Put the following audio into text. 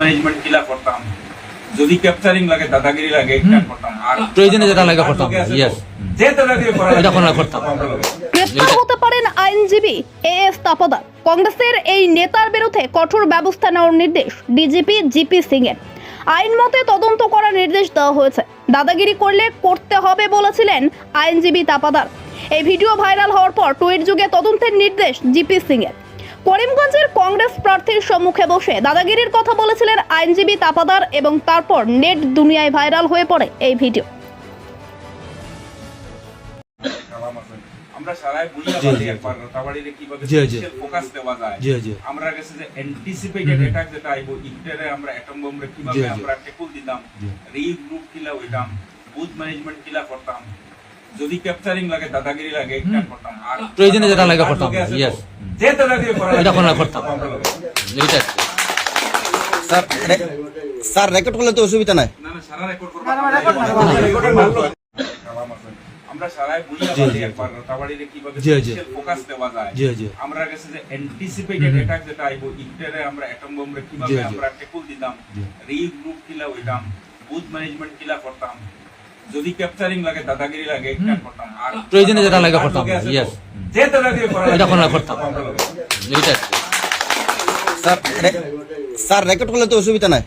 Management কিলা করতাম? যদি ক্যাপচারিং লাগে দাদাগিরি লাগে এটা করতাম। আর প্রয়োজনে যেটা লাগে করতাম, আর লোকে আছে তো, yes. যে দাদাগিরি করা এটা কোনো করতাম। গ্রেফতার হতে পারেন আইনজীবী এ এস তাপাদার কংগ্রেসের এই নেতার বিরুদ্ধে কঠোর ব্যবস্থা নেওয়ার নির্দেশ ডিজিপি জিপি সিং এর আইন মতে তদন্ত করার নির্দেশ দেওয়া হয়েছে। দাদাগিরি করলে করতে হবে বলেছিলেন আইনজীবী তাপাদার। এই ভিডিও ভাইরাল হওয়ার পর টুইট যুগে তদন্তের নির্দেশ জিপি সিং এর করিমগঞ্জের কংগ্রেস প্রার্থীর সম্মুখে বসে দাদাগিরির কথা বলেছিলেন আইনজীবী তাপাদার এবং তারপর নেট দুনিয়ায় ভাইরাল হয়ে পড়ে এই ভিডিও আমরা সারাই বুঝিয়া জি, একবার রাতাবাড়িরে কীভাবে জি, জি। ফোকাস দেওয়া যায় জি, জি। আমরা কাছে যে অ্যান্টিসিপেটেড অ্যাটাক যেটা আইব ইন্টারে আমরা অ্যাটম বম্বে কীভাবে জি, জি। আমরা টেকুল দিতাম জি। গ্রুপ কিলা হইতাম বুথ ম্যানেজমেন্ট কিলা করতাম যদি ক্যাপচারিং লাগে দাদাগিরি লাগে করতাম আর প্রয়োজনে যেটা লাগে করতাম, এটা করতাম। স্যার রেকর্ড করলে তো অসুবিধা নাই। না না সারা রেকর্ড করব। আমরা সারাই বুঝিয়া জি, পারি জি। একবার রাতাবাড়িরে কীভাবে জি, জি। ফোকাস দেওয়া যায়। জি, জি। আমরা কাছে যে অ্যান্টিসিপেটেড অ্যাটাক যেটা আইব ইন্টারে আমরা অ্যাটম বম্বে কীভাবে জি, জি। আমরা টেকুল দিতাম কিলা হইতাম বুথ ম্যানেজমেন্ট কিলা করতাম। যদি ক্যাপচারিং লাগে দাদাগিরি লাগে করতাম। আর প্রয়োজনে যেটা লাগে করতাম, এটা কোনো করতাম। এইটা স্যার রেকর্ড করলে তো অসুবিধা নাই।